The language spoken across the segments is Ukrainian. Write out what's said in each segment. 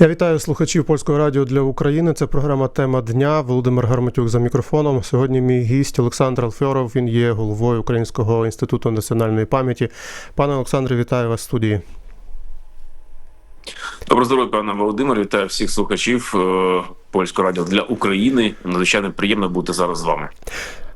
Я вітаю слухачів польського радіо для України. Це програма Тема дня. Володимир Гарматюк за мікрофоном. Сьогодні мій гість Олександр Алфьоров. Він є головою Українського інституту національної пам'яті. Пане Олександре, вітаю вас в студії. Добро здоров'я, пане Володимир. Вітаю всіх слухачів е, польського радіо для України. Надзвичайно приємно бути зараз з вами.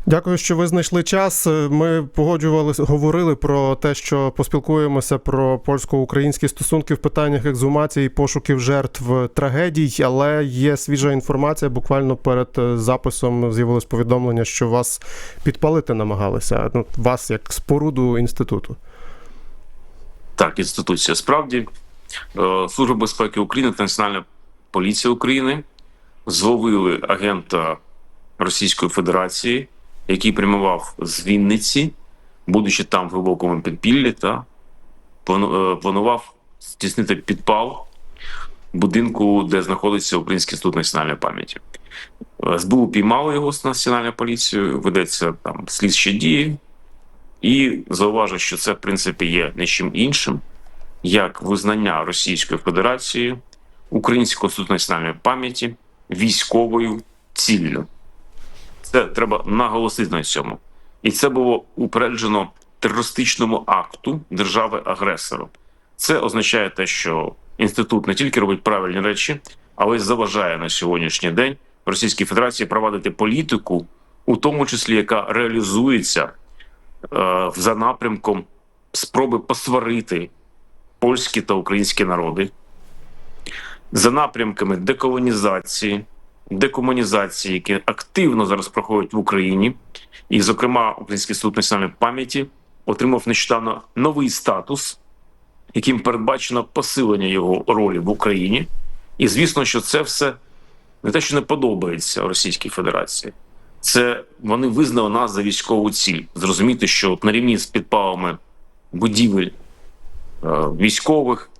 Дякую, що ви знайшли час. Ми погоджувалися, говорили про те, що поспілкуємося про польсько-українські стосунки в питаннях ексгумації, пошуків жертв трагедій, але є свіжа інформація. Буквально перед записом з'явилось повідомлення, що вас підпалити намагалися. Ну, вас як споруду інституту. Так, інституція справді Е, Служба безпеки України та Національна поліція України зловили агента Російської Федерації, який прямував з Вінниці, будучи там в глибокому підпіллі, та е, планував здійснити підпал будинку, де знаходиться Український інститут національної пам'яті. Е, СБУ піймали його з національною поліцією, ведеться там слідчі дії, і зауважу, що це в принципі є не чим іншим, як визнання Російської Федерації Українського інституту національної пам'яті військовою ціллю. Це треба наголосити на цьому. І це було упереджено терористичному акту держави-агресору. Це означає те, що інститут не тільки робить правильні речі, але й заважає на сьогоднішній день Російській Федерації провадити політику, у тому числі яка реалізується е, за напрямком спроби посварити польські та українські народи за напрямками деколонізації, декомунізації, які активно зараз проходять в Україні, і, зокрема, Український інститут національної пам'яті отримав нещодавно новий статус, яким передбачено посилення його ролі в Україні. І звісно, що це все не те, що не подобається Російській Федерації. Це вони визнали нас за військову ціль. Зрозуміти, що на рівні з підпалами будівель е, військових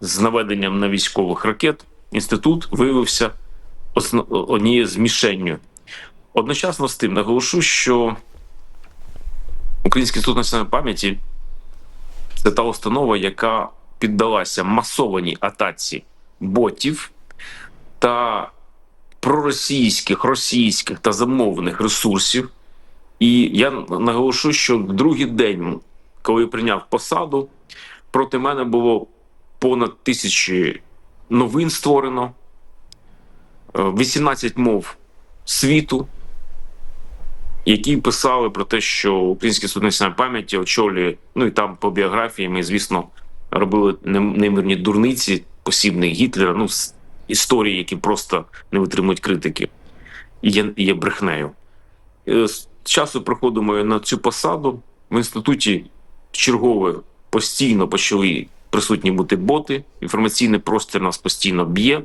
з наведенням на військових ракет інститут виявився однією з мішенню. Одночасно з тим наголошу, що Український інститут національної пам'яті це та установа, яка піддалася масованій атаці ботів та проросійських, російських та замовних ресурсів. І я наголошу, що другий день, коли я прийняв посаду, проти мене було понад тисячі новин створено, 18 мов світу, які писали про те, що Український суд пам'яті очолює, ну і там по біографії ми, звісно, робили неймовірні дурниці, посібних Гітлера, ну, історії, які просто не витримують критики, є, є брехнею. Е, З часу проходимо на цю посаду в інституті чергове постійно почали присутні бути боти. Інформаційний простір нас постійно б'є,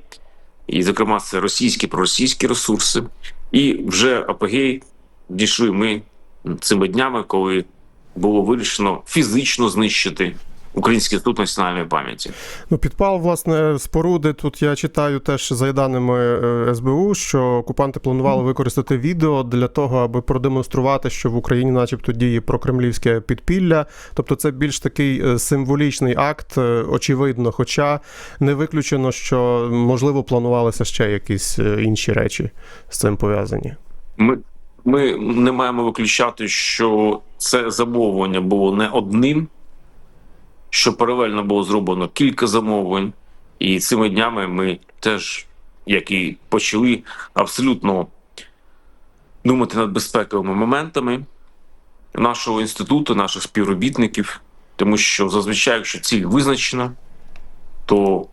і, зокрема, це російські проросійські ресурси. І вже апогей дійшли ми цими днями, коли було вирішено фізично знищити Український інститут національної пам'яті. Ну, підпал, власне, споруди. Тут я читаю теж за даними е, СБУ, що окупанти планували використати відео для того, аби продемонструвати, що в Україні, начебто, діє прокремлівське підпілля. Тобто, це більш такий е, символічний акт, е, очевидно. Хоча не виключено, що можливо планувалися ще якісь інші речі з цим пов'язані. Ми, ми не маємо виключати, що це замовлення було не одним, що паралельно було зроблено кілька замовлень, і цими днями ми теж, як і почали, абсолютно думати над безпековими моментами нашого інституту, наших співробітників, тому що зазвичай, якщо ціль визначена, то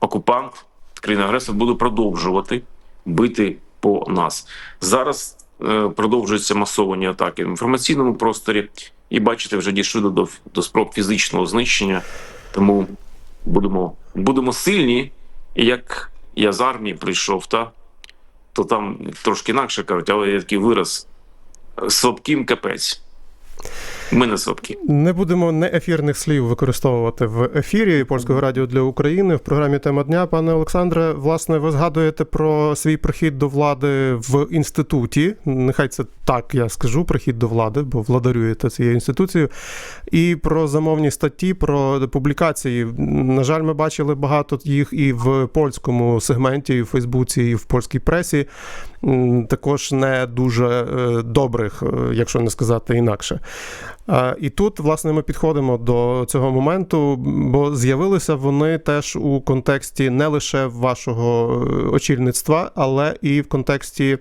окупант, країна-агресор буде продовжувати бити по нас. Зараз е, продовжуються масовані атаки в інформаційному просторі, і бачите, вже дійшли до, до спроб фізичного знищення. Тому будемо, будемо сильні. І як я з армії прийшов, та, то там трошки інакше кажуть, але є такий вираз слабким капець. Ми не слабкі. Не будемо неефірних слів використовувати в ефірі польського радіо для України в програмі Тема дня. Пане Олександре, власне, ви згадуєте про свій прихід до влади в інституті. Нехай це так я скажу, прихід до влади, бо владарюєте цією інституцією. І про замовні статті, про публікації. На жаль, ми бачили багато їх і в польському сегменті, і в Фейсбуці, і в польській пресі. Також не дуже е, добрих, е, якщо не сказати інакше. І тут, власне, ми підходимо до цього моменту, бо з'явилися вони теж у контексті не лише вашого е, очільництва, але і в контексті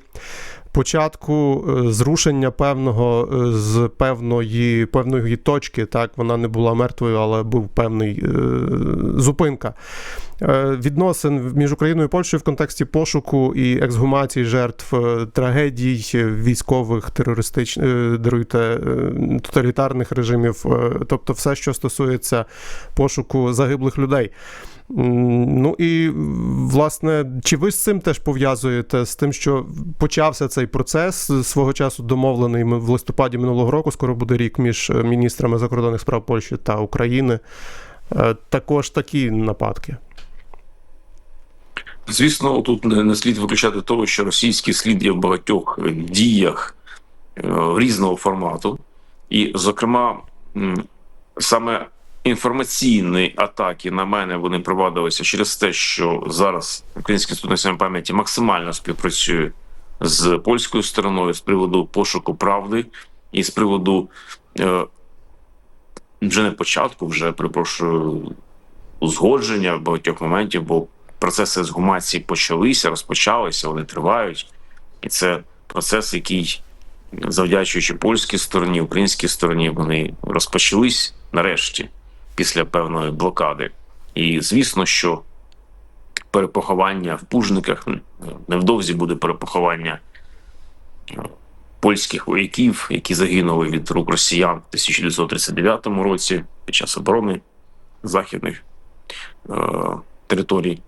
початку е, зрушення певного е, з певної певної точки. Так, вона не була мертвою, але був певний зупинка. Е, Відносин між Україною і Польщею в контексті пошуку і ексгумації жертв е, трагедій е, військових, терористичних, даруйте, тоталітарних режимів, тобто все, що стосується пошуку загиблих людей. Ну і власне, чи ви з цим теж пов'язуєте з тим, що почався цей процес свого часу домовлений в листопаді минулого року? Скоро буде рік між міністрами закордонних справ Польщі та України. Також такі нападки. Звісно, тут не, слід виключати того, що російський слід є в багатьох е, діях е, різного формату, і, зокрема, саме інформаційні атаки на мене вони провадилися через те, що зараз Український інститут національної пам'яті максимально співпрацює з польською стороною з приводу пошуку правди і з приводу е, вже не початку, вже перепрошую узгодження багатьох моментів, бо процеси ексгумації почалися, розпочалися, вони тривають, і це процес, який, завдячуючи польській стороні, українській стороні, вони розпочались нарешті після певної блокади. І звісно, що перепоховання в пужниках невдовзі буде перепоховання е, польських вояків, які загинули від рук росіян в 1939 році під час оборони західних е, територій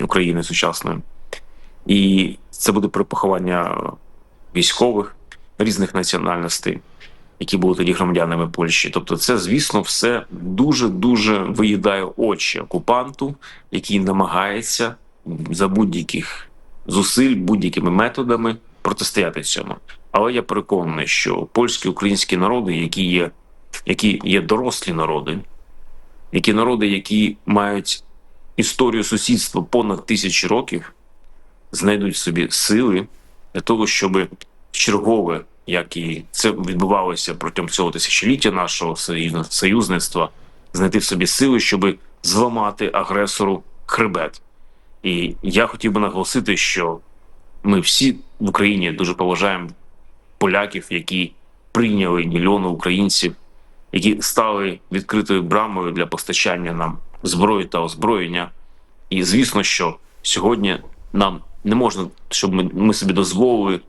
України сучасної. І це буде перепоховання військових різних національностей, які були тоді громадянами Польщі. Тобто, це, звісно, все дуже дуже виїдає очі окупанту, який намагається за будь-яких зусиль, будь-якими методами протистояти цьому. Але я переконаний, що польські українські народи, які є, які є дорослі народи, які народи, які мають історію сусідства понад тисячі років, знайдуть в собі сили для того, щоб чергове, як і це відбувалося протягом цього тисячоліття нашого союзництва, знайти в собі сили, щоб зламати агресору хребет. І я хотів би наголосити, що ми всі в Україні дуже поважаємо поляків, які прийняли мільйони українців, які стали відкритою брамою для постачання нам зброї та озброєння. І звісно, що сьогодні нам не можна, щоб ми, ми собі дозволили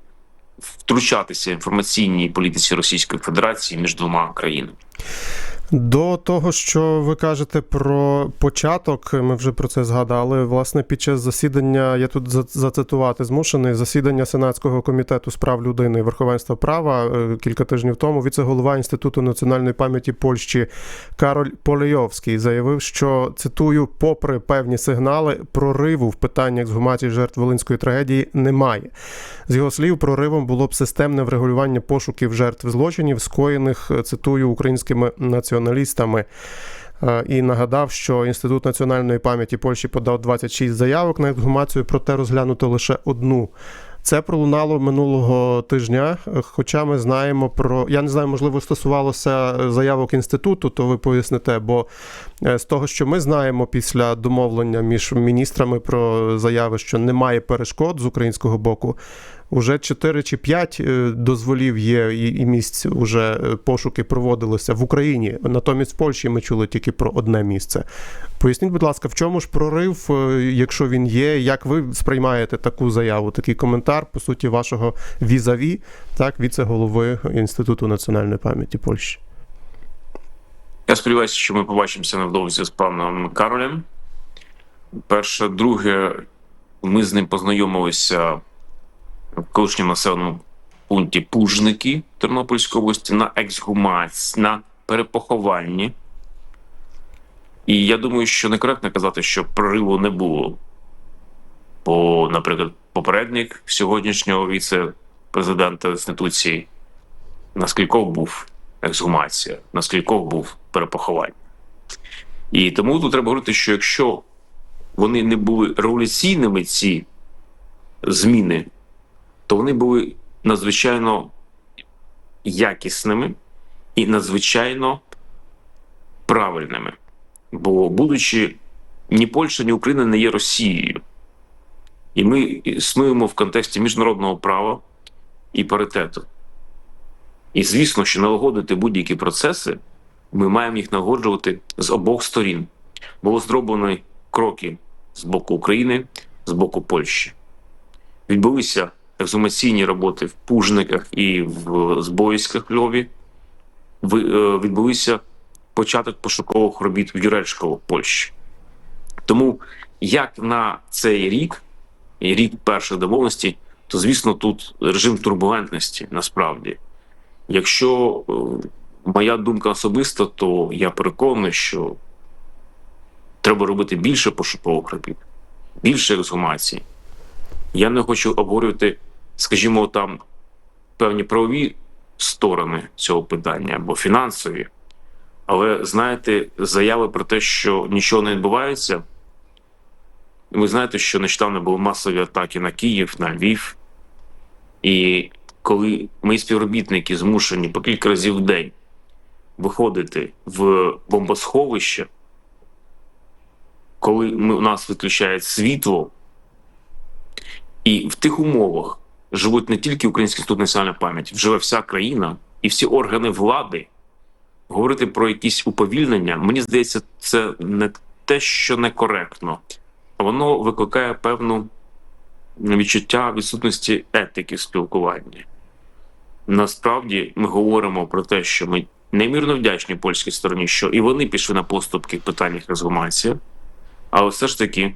втручатися в інформаційній політиці Російської Федерації між двома країнами. До того, що ви кажете про початок, ми вже про це згадали. Власне, під час засідання я тут зацитувати змушений засідання Сенатського комітету з прав людини і верховенства права е, кілька тижнів тому. Віце-голова Інституту національної пам'яті Польщі Кароль Полейовський заявив, що цитую, попри певні сигнали, прориву в питанні ексгумації жертв Волинської трагедії немає. З його слів, проривом було б системне врегулювання пошуків жертв злочинів, скоєних, цитую, українськими націоналістами. Е, І нагадав, що Інститут національної пам'яті Польщі подав 26 заявок на ексгумацію, проте розглянуто лише одну. Це пролунало минулого тижня. е, Хоча ми знаємо про. Я не знаю, можливо, стосувалося заявок інституту, то ви поясните, бо е, з того, що ми знаємо після домовлення між міністрами про заяви, що немає перешкод з українського боку, Уже 4 чи 5 дозволів є і, і місць уже е, пошуки проводилися в Україні. Натомість в Польщі ми чули тільки про одне місце. Поясніть, будь ласка, в чому ж прорив, е, якщо він є, як ви сприймаєте таку заяву, такий коментар, по суті, вашого візаві, так, віце-голови Інституту національної пам'яті Польщі? Я сподіваюся, що ми побачимося невдовзі з паном Каролем. Перше, друге, ми з ним познайомилися в колишньому населеному пункті Пужники Тернопільської області на ексгумації, на перепохованні. І я думаю, що некоректно казати, що прориву не було. Бо, наприклад, попередник сьогоднішнього віце-президента інституції, на скількох був ексгумація, на скількох був перепоховання. І тому тут треба говорити, що якщо вони не були революційними, ці зміни, то вони були надзвичайно якісними і надзвичайно правильними. Бо, будучи ні Польща, ні Україна не є Росією. І ми існуємо в контексті міжнародного права і паритету. І звісно, що налагодити будь-які процеси ми маємо їх налагоджувати з обох сторін. Було зроблено кроки з боку України, з боку Польщі. Відбулися ексгумаційні роботи в Пужниках і в Збоїськах Львові. Е, Відбулися початок пошукових робіт в Юречково, Польщі. Тому як на цей рік, рік перших домовленостей, то звісно тут режим турбулентності насправді. Якщо е, моя думка особиста, то я переконаний, що треба робити більше пошукових робіт, більше ексгумацій. Я не хочу обговорювати, скажімо, там певні правові сторони цього питання або фінансові. Але знаєте, заяви про те, що нічого не відбувається. Ви знаєте, що нещодавно були масові атаки на Київ, на Львів. І коли мої співробітники змушені по кілька разів в день виходити в бомбосховище, коли ми, у нас виключають світло, і в тих умовах живуть не тільки Український інститут національної пам'яті, живе вся країна і всі органи влади. Говорити про якісь уповільнення, мені здається, це не те, що некоректно, воно викликає певну відчуття відсутності етики спілкування. Насправді ми говоримо про те, що ми неймірно вдячні польській стороні, що і вони пішли на поступки в питаннях ексгумації, але все ж таки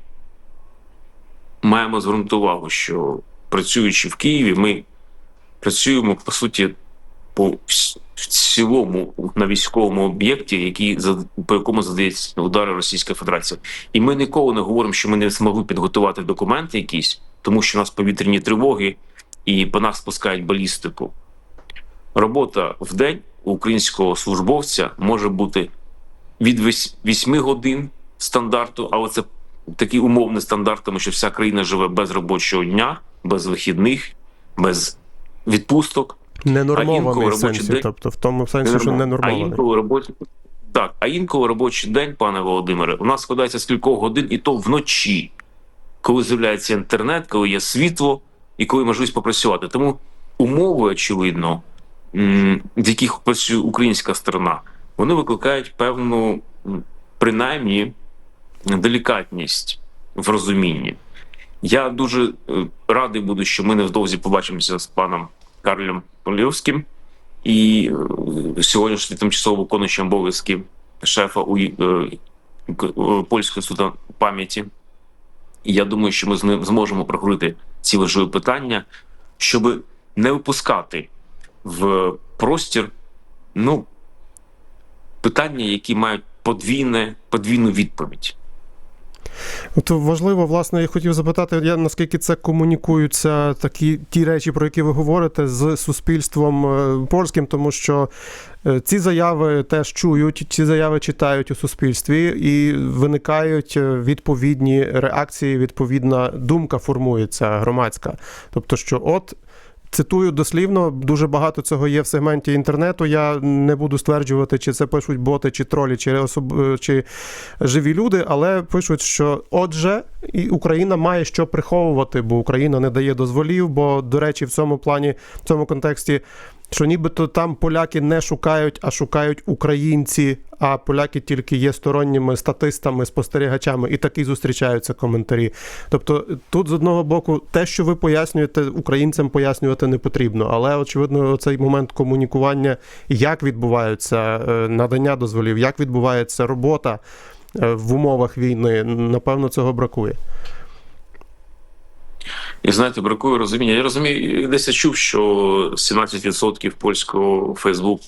маємо звернути увагу, що працюючи в Києві, ми працюємо по суті по в цілому на військовому об'єкті, який по якому задається удари Російська Федерація, і ми ніколи не говоримо, що ми не змогли підготувати документи якісь, тому що у нас повітряні тривоги і по нас спускають балістику. Робота в день українського службовця може бути від 8 годин стандарту, але це такий умовний стандарт, тому що вся країна живе без робочого дня, без вихідних, без відпусток. Ненормований в сенсі, день- тобто в тому сенсі, що А ненормований. інколи робочий так, а інколи робочий день, пане Володимире, у нас складається з кількох годин, і то вночі, коли з'являється інтернет, коли є світло і коли можливість попрацювати. Тому умови, очевидно, в яких працює українська сторона, вони викликають певну, принаймні, делікатність в розумінні. Я дуже е, радий буду, що ми невдовзі побачимося з паном Карлем Полівським і е, сьогоднішній тимчасово виконуючим обов'язки шефа у е, польського суду пам'яті. Я думаю, що ми з ним зможемо проговорити ці важливі питання, щоб не випускати в простір ну, питання, які мають подвійне, подвійну відповідь. От важливо, власне, я хотів запитати, я наскільки це комунікуються такі ті речі, про які ви говорите, з суспільством е, польським, тому що е, ці заяви теж чують, ці заяви читають у суспільстві, і виникають е, відповідні реакції, відповідна думка формується громадська. Тобто, що от. Цитую дослівно, дуже багато цього є в сегменті інтернету. Я не буду стверджувати, чи це пишуть боти, чи тролі, чи особ... е, чи живі люди, але пишуть, що отже, і Україна має що приховувати, бо Україна не дає дозволів. Бо, до речі, в цьому плані, в цьому контексті, що нібито там поляки не шукають, а шукають українці, а поляки тільки є сторонніми статистами, спостерігачами, і такі зустрічаються коментарі. Тобто, тут з одного боку, те, що ви пояснюєте, українцям пояснювати не потрібно, але очевидно, цей момент комунікування, як відбуваються е, надання дозволів, як відбувається робота е, в умовах війни, напевно, цього бракує. І знаєте, бракує розуміння. Я розумію, десь я чув, що 17% польського Фейсбук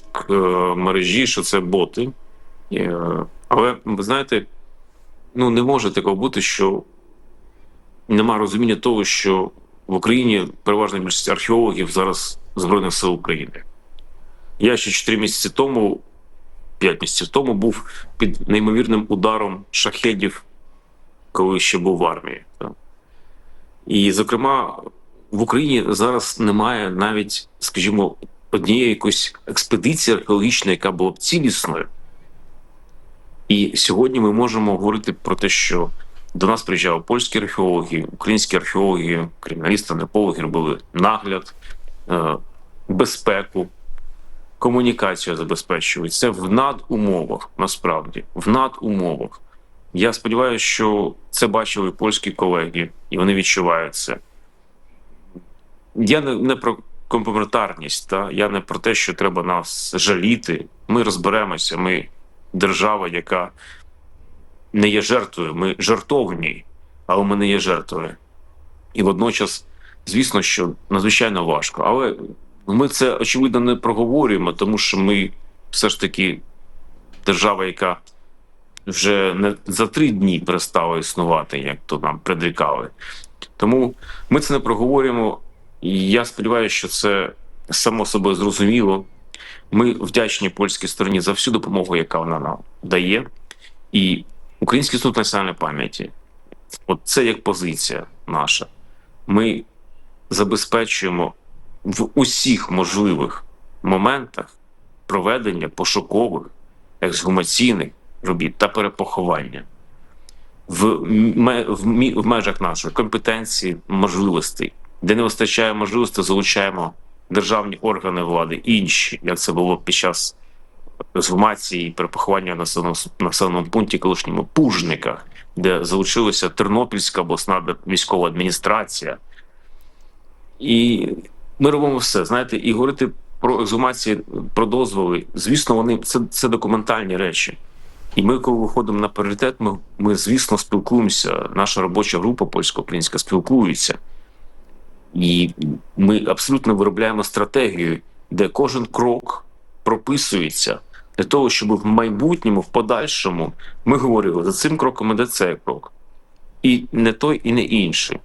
мережі, що це боти. Але ви знаєте, ну не може такого бути, що нема розуміння того, що в Україні переважна більшість археологів зараз Збройних сил України. Я ще 4 місяці тому, 5 місяців тому, був під неймовірним ударом шахедів, коли ще був в армії. І, зокрема, в Україні зараз немає навіть, скажімо, однієї якоїсь експедиції археологічної, яка була б цілісною. І сьогодні ми можемо говорити про те, що до нас приїжджали польські археологи, українські археологи, криміналісти, антропологи робили нагляд, е, безпеку, комунікацію забезпечують. Це в надумовах, насправді, в надумовах. Я сподіваюся, що це бачили польські колеги, і вони відчувають це. Я не, не про комплементарність, та? я не про те, що треба нас жаліти. Ми розберемося. Ми держава, яка не є жертвою, ми жертовні, але ми не є жертвою. І водночас, звісно, що надзвичайно важко. Але ми це очевидно не проговорюємо, тому що ми все ж таки держава, яка вже не за три дні перестала існувати, як то нам предрікали. Тому ми це не проговорюємо, і я сподіваюся, що це само собою зрозуміло. Ми вдячні польській стороні за всю допомогу, яка вона нам дає. І Український суд національної пам'яті, от це як позиція наша. Ми забезпечуємо в усіх можливих моментах проведення пошукових, ексгумаційних робіт та перепоховання в, в, в межах нашої компетенції, можливостей, де не вистачає можливостей, залучаємо державні органи влади, інші, як це було під час і перепоховання в населеному, пункті колишньому Пужниках, де залучилася Тернопільська обласна військова адміністрація. І ми робимо все, знаєте, і говорити про ексгумації, про дозволи. Звісно, вони це, це документальні речі. І ми, коли виходимо на пріоритет, ми, ми звісно спілкуємося. Наша робоча група польсько-українська спілкується. І ми абсолютно виробляємо стратегію, де кожен крок прописується для того, щоб в майбутньому, в подальшому, ми говорили за цим кроком іде цей крок. І не той, і не інший.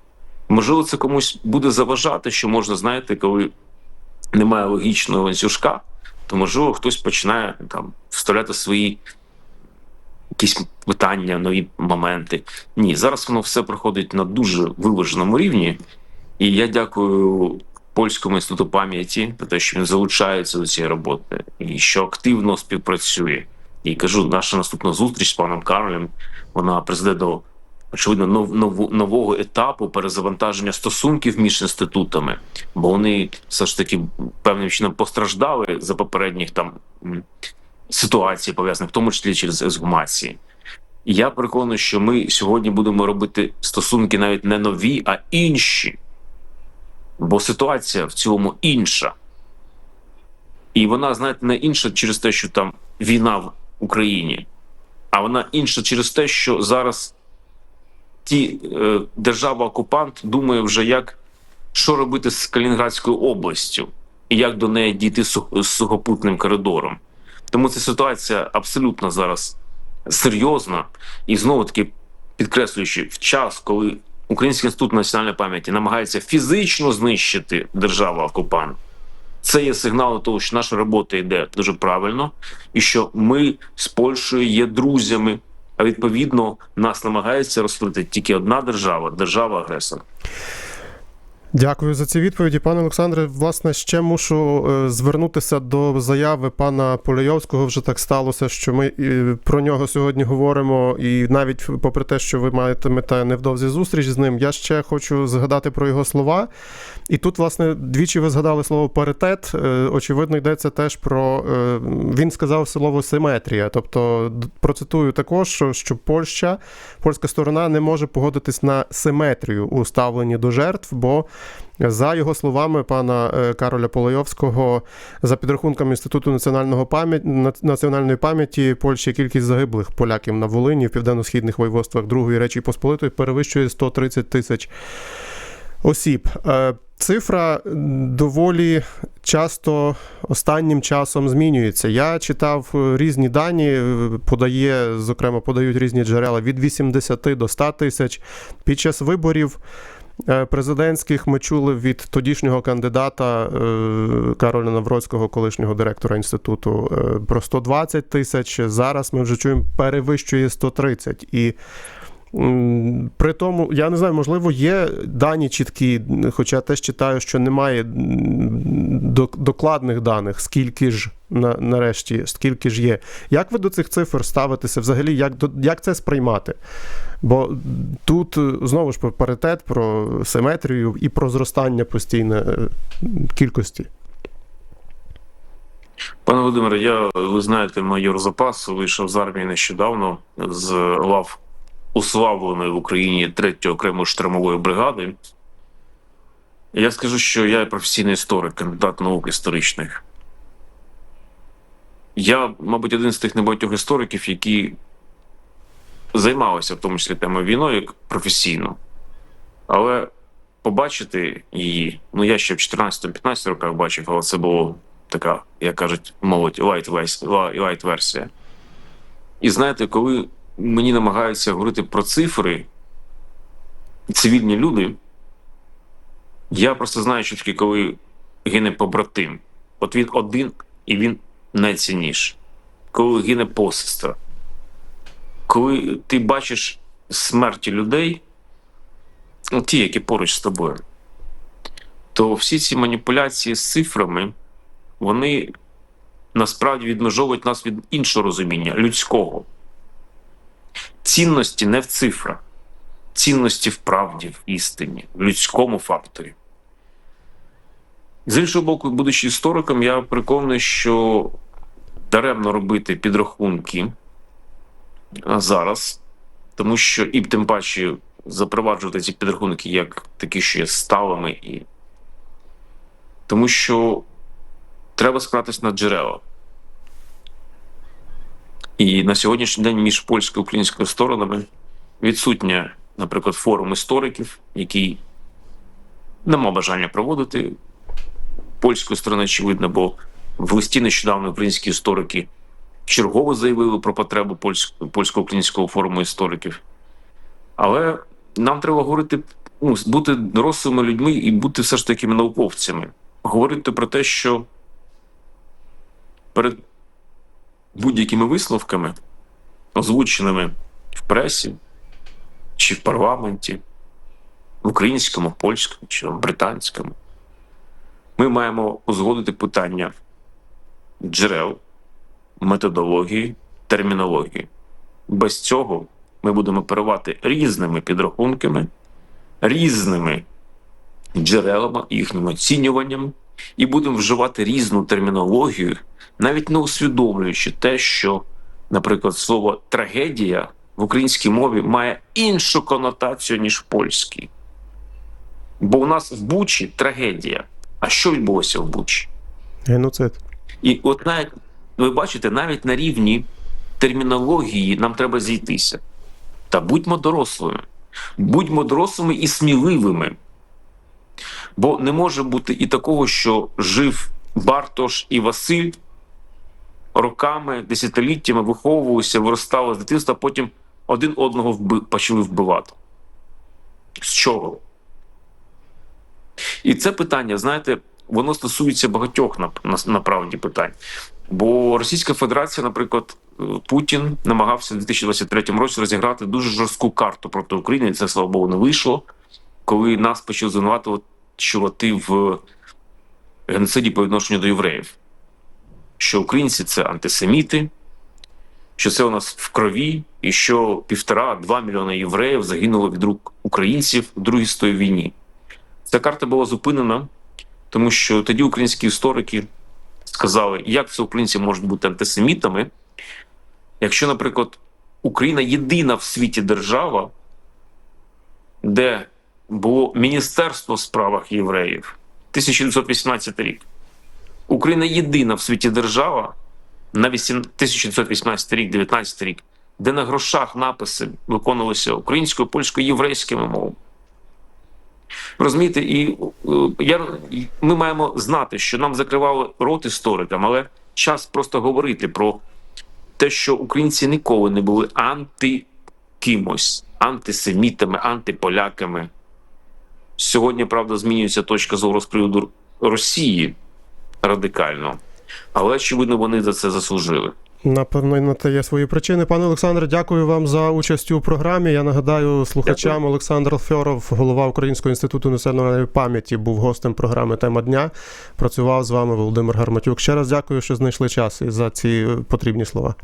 Можливо, це комусь буде заважати, що можна, знаєте, коли немає логічного ланцюжка, то можливо хтось починає там вставляти свої якісь питання, нові моменти. Ні, зараз воно все проходить на дуже виваженому рівні. І я дякую польському інституту пам'яті за те, що він залучається до цієї роботи і що активно співпрацює. І кажу, наша наступна зустріч з паном Каролем вона призведе до очевидно нов, нов, нового етапу перезавантаження стосунків між інститутами, бо вони все ж таки певним чином постраждали за попередніх там ситуацій, пов'язаних в тому числі через ексгумації. І я переконаний, що ми сьогодні будемо робити стосунки навіть не нові, а інші. Бо ситуація в цілому інша. І вона, знаєте, не інша через те, що там війна в Україні, а вона інша через те, що зараз ті е, держава-окупант думає вже, як що робити з Калінінградською областю і як до неї дійти з сухопутним коридором. Тому ця ситуація абсолютно зараз серйозна і знову таки підкреслюючи в час, коли Український інститут національної пам'яті намагається фізично знищити державу окупант. Це є сигнал того, що наша робота йде дуже правильно, і що ми з Польщею є друзями. А відповідно нас намагається розстріляти тільки одна держава держава агресор. Дякую за ці відповіді, пане Олександре. Власне, ще мушу е, звернутися до заяви пана Полейовського. Вже так сталося, що ми е, про нього сьогодні говоримо. І навіть попри те, що ви матимете невдовзі зустріч з ним, я ще хочу згадати про його слова. І тут, власне, двічі ви згадали слово паритет. Е, Очевидно, йдеться теж про він сказав слово симетрія. Тобто, процитую також, що Польща, польська сторона не може погодитись на симетрію у ставленні до жертв, бо за його словами пана е, Кароля Полойовського, за підрахунками Інституту національного пам'ять нац- національної пам'яті Польщі кількість загиблих поляків на Волині в південно-східних воєводствах Другої Речі Посполитої перевищує 130 тисяч осіб. Е, Цифра доволі часто останнім часом змінюється. Я читав е, різні дані, подає, зокрема, подають різні джерела від 80 до 100 тисяч. Під час виборів президентських ми чули від тодішнього кандидата е, Кароля Навроцького, колишнього директора інституту, е, про 120 тисяч. Зараз ми вже чуємо, перевищує 130. І При тому, я не знаю, можливо, є дані чіткі, хоча теж читаю, що немає докладних даних, скільки ж на, нарешті, скільки ж є. Як ви до цих цифр ставитеся взагалі, як, як це сприймати? Бо тут е, знову ж паритет, про симетрію і про зростання постійне е, кількості. Пане Володимире, я ви знаєте, майор запасу вийшов з армії нещодавно з лав уславленої в Україні 3-ї окремої штурмової бригади. Я скажу, що я професійний історик, кандидат наук історичних. Я, мабуть, один з тих небагатьох істориків, які займалися в тому числі темою війною професійно. Але побачити її, ну я ще в 14-15 роках бачив, але це було така, як кажуть, молодь, лайт версія. І знаєте, коли мені намагаються говорити про цифри, цивільні люди, я просто знаю, що таке, коли гине побратим. От він один і він найцінніший. Коли гине посестра. Коли ти бачиш смерті людей, ну, ті, які поруч з тобою, то всі ці маніпуляції з цифрами, вони насправді відмежовують нас від іншого розуміння людського. Цінності не в цифрах, цінності в правді, в істині, в людському факторі. З іншого боку, будучи істориком, я переконаний, що даремно робити підрахунки зараз, тому що і тим паче запроваджувати ці підрахунки як такі, що є сталими, і тому що треба спиратись на джерела. І на сьогоднішній день між польською і українською сторонами відсутня, наприклад, форум істориків, який не мав бажання проводити польської сторони, очевидно, бо в листі нещодавно українські історики чергово заявили про потребу польсько- польсько-українського форуму істориків. Але нам треба говорити, ну, бути дорослими людьми і бути все ж таки науковцями. Говорити про те, що перед будь-якими висновками, озвученими в пресі чи в парламенті, в українському, польському чи британському, ми маємо узгодити питання джерел, методології, термінології. Без цього ми будемо оперувати різними підрахунками, різними джерелами, їхнім оцінюванням, і будемо вживати різну термінологію, навіть не усвідомлюючи те, що, наприклад, слово трагедія в українській мові має іншу конотацію, ніж в польській. Бо у нас в Бучі трагедія. А що відбулося в Бучі? Геноцид. І от навіть ви бачите, навіть на рівні термінології нам треба зійтися. Та будьмо дорослими, будьмо дорослими і сміливими. Бо не може бути і такого, що жив Бартош і Василь роками, десятиліттями виховувалися, виростали з дитинства, потім один одного вби... почали вбивати. З чого? І це питання, знаєте, воно стосується багатьох на, на, направді питань. Бо Російська Федерація, наприклад, е, Путін намагався в 2023 році розіграти дуже жорстку карту проти України, і це слава Богу не вийшло, коли нас почали звинувачувати в геноциді по відношенню до євреїв. Що українці це антисеміти, що це у нас в крові, і що півтора-два мільйони євреїв загинуло від рук українців у Другій світовій війні. Ця карта була зупинена, тому що тоді українські історики сказали, як це українці можуть бути антисемітами, якщо, наприклад, Україна єдина в світі держава, де було Міністерство в справах євреїв 1918 рік. Україна єдина в світі держава на 8 1918 рік, 19 рік, де на грошах написи виконувалися українською, польською, єврейськими мовами. Розумієте, і е, я, ми маємо знати, що нам закривали рот історикам, але час просто говорити про те, що українці ніколи не були анти кимось, антисемітами, антиполяками. Сьогодні, правда, змінюється точка зору з приводу Росії радикально, але очевидно, вони за це заслужили. Напевно, на те є свої причини. Пане Олександре, дякую вам за участь у програмі. Я нагадаю слухачам Олександр Фьоров, голова Українського інституту національної пам'яті, був гостем програми Тема дня. Працював з вами Володимир Гарматюк. Ще раз дякую, що знайшли час і за ці потрібні слова.